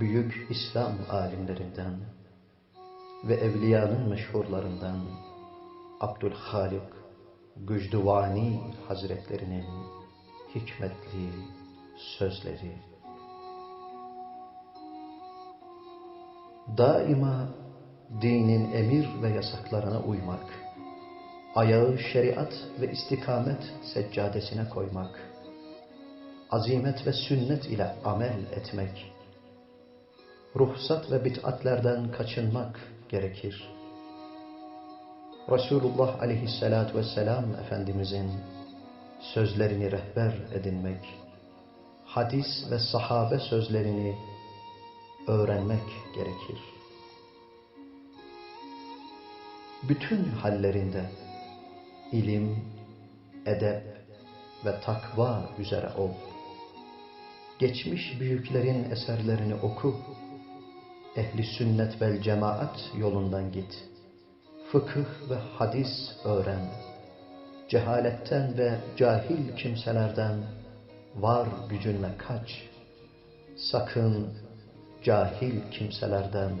büyük İslam alimlerinden ve evliyanın meşhurlarından Abdülhalik Gücdüvani Hazretlerinin hikmetli sözleri. Daima dinin emir ve yasaklarına uymak, ayağı şeriat ve istikamet seccadesine koymak, azimet ve sünnet ile amel etmek, ruhsat ve bid'atlerden kaçınmak gerekir. Resulullah aleyhissalatü vesselam Efendimizin sözlerini rehber edinmek, hadis ve sahabe sözlerini öğrenmek gerekir. Bütün hallerinde ilim, edep ve takva üzere ol. Geçmiş büyüklerin eserlerini oku. Ehli sünnet vel cemaat yolundan git. Fıkıh ve hadis öğren. Cehaletten ve cahil kimselerden var gücünle kaç. Sakın cahil kimselerden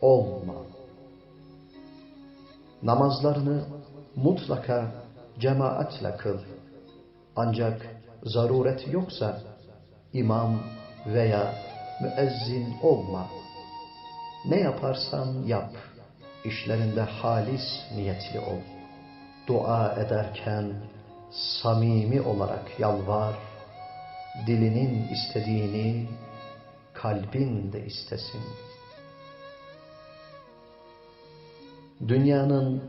olma. Namazlarını mutlaka cemaatle kıl. Ancak zaruret yoksa imam veya müezzin olma. Ne yaparsan yap, işlerinde halis niyetli ol. Dua ederken samimi olarak yalvar, dilinin istediğini kalbin de istesin. Dünyanın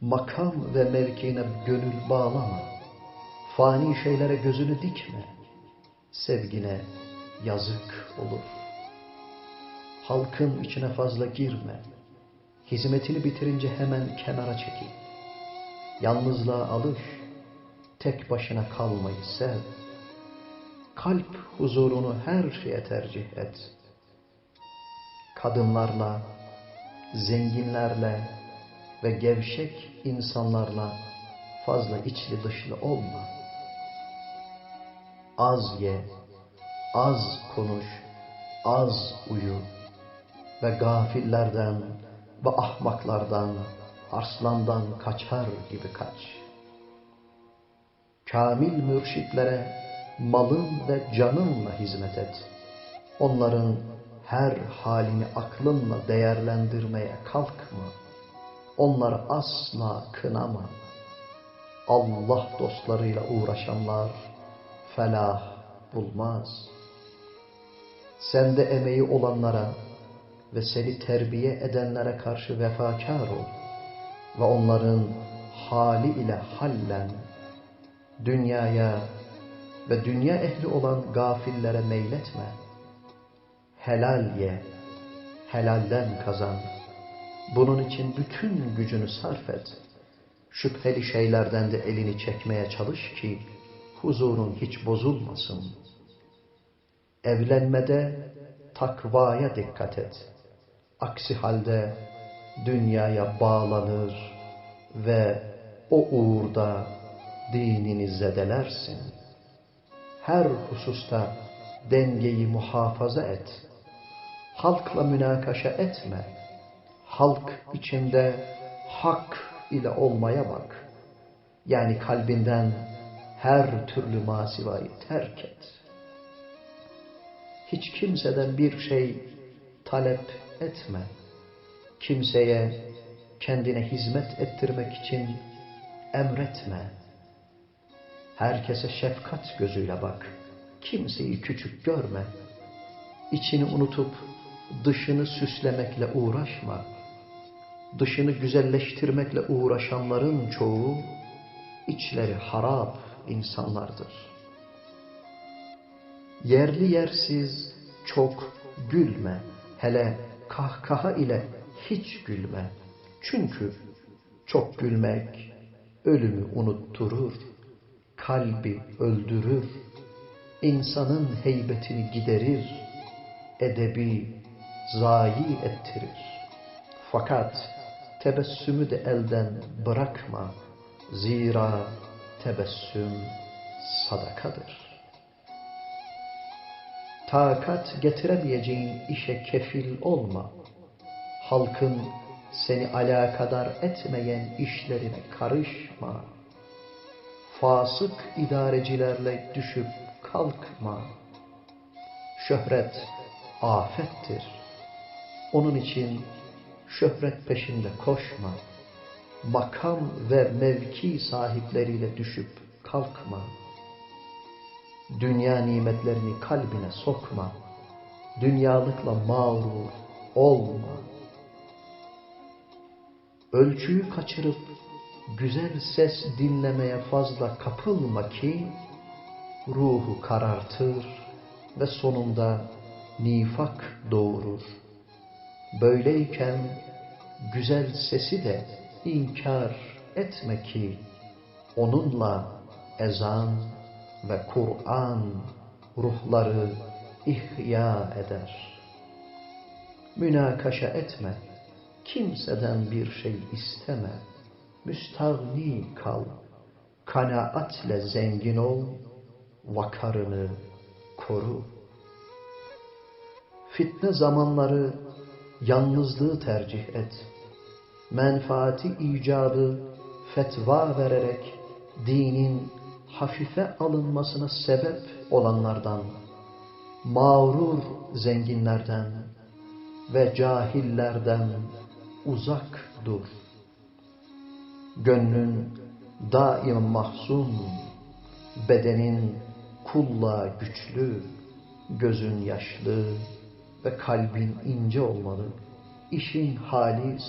makam ve mevkiine gönül bağlama. Fani şeylere gözünü dikme. Sevgine yazık olur. Halkın içine fazla girme. Hizmetini bitirince hemen kenara çekil. Yalnızlığa alış. Tek başına kalmayı sev. Kalp huzurunu her şeye tercih et. Kadınlarla, zenginlerle ve gevşek insanlarla fazla içli dışlı olma. Az ye, az konuş, az uyu ve gafillerden ve ahmaklardan, arslandan kaçar gibi kaç. Kamil mürşitlere malın ve canınla hizmet et. Onların her halini aklınla değerlendirmeye kalkma. Onları asla kınama. Allah dostlarıyla uğraşanlar felah bulmaz. Sende emeği olanlara ve seni terbiye edenlere karşı vefakar ol ve onların hali ile hallen dünyaya ve dünya ehli olan gafillere meyletme. Helal ye, helalden kazan. Bunun için bütün gücünü sarf et. Şüpheli şeylerden de elini çekmeye çalış ki huzurun hiç bozulmasın. Evlenmede takvaya dikkat et. Aksi halde dünyaya bağlanır ve o uğurda dinini zedelersin. Her hususta dengeyi muhafaza et. Halkla münakaşa etme. Halk içinde hak ile olmaya bak. Yani kalbinden her türlü masivayı terk et. Hiç kimseden bir şey talep etme. Kimseye kendine hizmet ettirmek için emretme. Herkese şefkat gözüyle bak. Kimseyi küçük görme. İçini unutup dışını süslemekle uğraşma. Dışını güzelleştirmekle uğraşanların çoğu içleri harap insanlardır. Yerli yersiz çok gülme. Hele kahkaha ile hiç gülme. Çünkü çok gülmek ölümü unutturur, kalbi öldürür, insanın heybetini giderir, edebi zayi ettirir. Fakat tebessümü de elden bırakma. Zira tebessüm sadakadır. Takat getiremeyeceğin işe kefil olma. Halkın seni alakadar etmeyen işlerine karışma. Fasık idarecilerle düşüp kalkma. Şöhret afettir. Onun için şöhret peşinde koşma. Makam ve mevki sahipleriyle düşüp kalkma. Dünya nimetlerini kalbine sokma. Dünyalıkla mağrur olma. Ölçüyü kaçırıp güzel ses dinlemeye fazla kapılma ki ruhu karartır ve sonunda nifak doğurur. Böyleyken güzel sesi de inkar etme ki onunla ezan ve Kur'an ruhları ihya eder. Münakaşa etme, kimseden bir şey isteme, müstahni kal, kanaatle zengin ol, vakarını koru. Fitne zamanları yalnızlığı tercih et. Menfaati icabı fetva vererek dinin hafife alınmasına sebep olanlardan, mağrur zenginlerden ve cahillerden uzak dur. Gönlün daim mahzun, bedenin kulla güçlü, gözün yaşlı ve kalbin ince olmalı. İşin halis,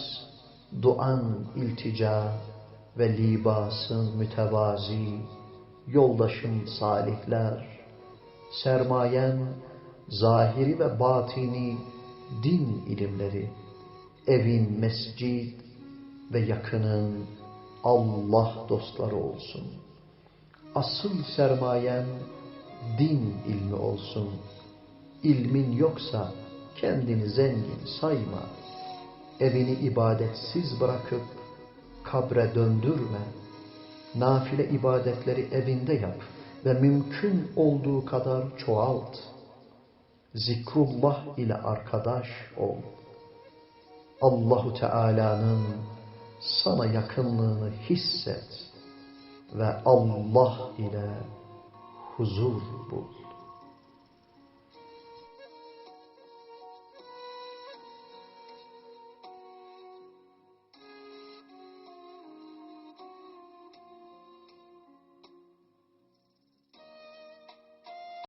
duan iltica ve libasın mütevazi, yoldaşın salihler, sermayen zahiri ve batini din ilimleri, evin mescid ve yakının Allah dostları olsun. Asıl sermayen din ilmi olsun. İlmin yoksa kendini zengin sayma. Evini ibadetsiz bırakıp kabre döndürme. Nafile ibadetleri evinde yap ve mümkün olduğu kadar çoğalt. Zikrullah ile arkadaş ol. Allahu Teala'nın sana yakınlığını hisset ve Allah ile huzur bul.